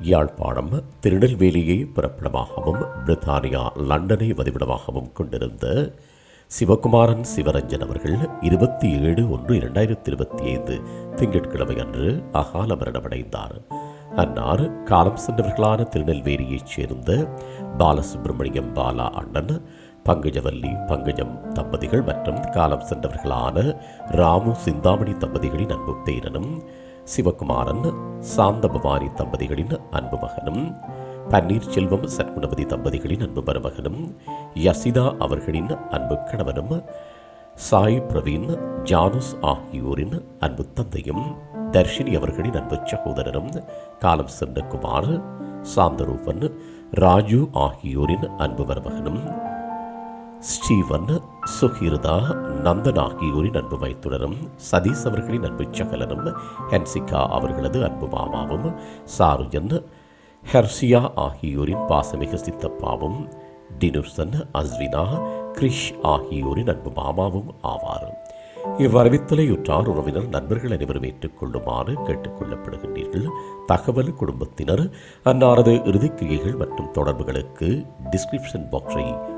யாழ்ப்பாணம் திருநெல்வேலியை பிறப்பிடமாகவும் பிரித்தானியா லண்டனை வதிவிடமாகவும் கொண்டிருந்த சிவகுமாரன் சிவரஞ்சன் அவர்கள் இருபத்தி ஏழு ஒன்று இரண்டாயிரத்தி இருபத்தி ஐந்து திங்கட்கிழமை அன்று அகால மரணமடைந்தார். அன்னார் காலம் சென்றவர்களான திருநெல்வேலியைச் சேர்ந்த பாலசுப்பிரமணியம் பாலா அண்ணன் பங்கஜவல்லி பங்கஜம் தம்பதிகள் மற்றும் காலம் சென்றவர்களான ராமு சிந்தாமணி தம்பதிகளின் அன்பு பேரனும் சிவகுமாரன் சாந்தபவானி தம்பதிகளின் அன்பு மகனும் பன்னீர்செல்வம் சத்குணபதி தம்பதிகளின் அன்பு மருமகனும் யசிதா அவர்களின் அன்பு கணவனும் சாய் பிரவீன் ஜானுஸ் ஆகியோரின் அன்பு தந்தையும் தர்ஷினி அவர்களின் அன்பு சகோதரரும் காலம் சென்ற குமார் சாந்தரூபன் ராஜு ஆகியோரின் அன்பு மருமகனும் ஸ்ரீவன் சுகிருதா நந்தன் ஆகியோரின் அன்பு மைத்துடரும் சதீஷ் அவர்களின் அன்பு சகலனும் ஹென்சிகா அவர்களது அன்பு மாமாவும் சாருஜன் ஹெர்சியா ஆகியோரின் பாசமிகு சித்தப்பாவும் டினுசன் அஸ்வினா கிரிஷ் ஆகியோரின் அன்பு மாமாவும் ஆவார். இவ்வரவித்தலையுற்றார் உறவினர் நண்பர்கள் அனைவரும் ஏற்றுக்கொள்ளுமாறு கேட்டுக்கொள்ளப்படுகின்றீர்கள். தகவல் குடும்பத்தினர் அன்னாரது இறுதிக்கிரியைகள் மற்றும் தொடர்புகளுக்கு டிஸ்கிரிப்ஷன் பாக்ஸை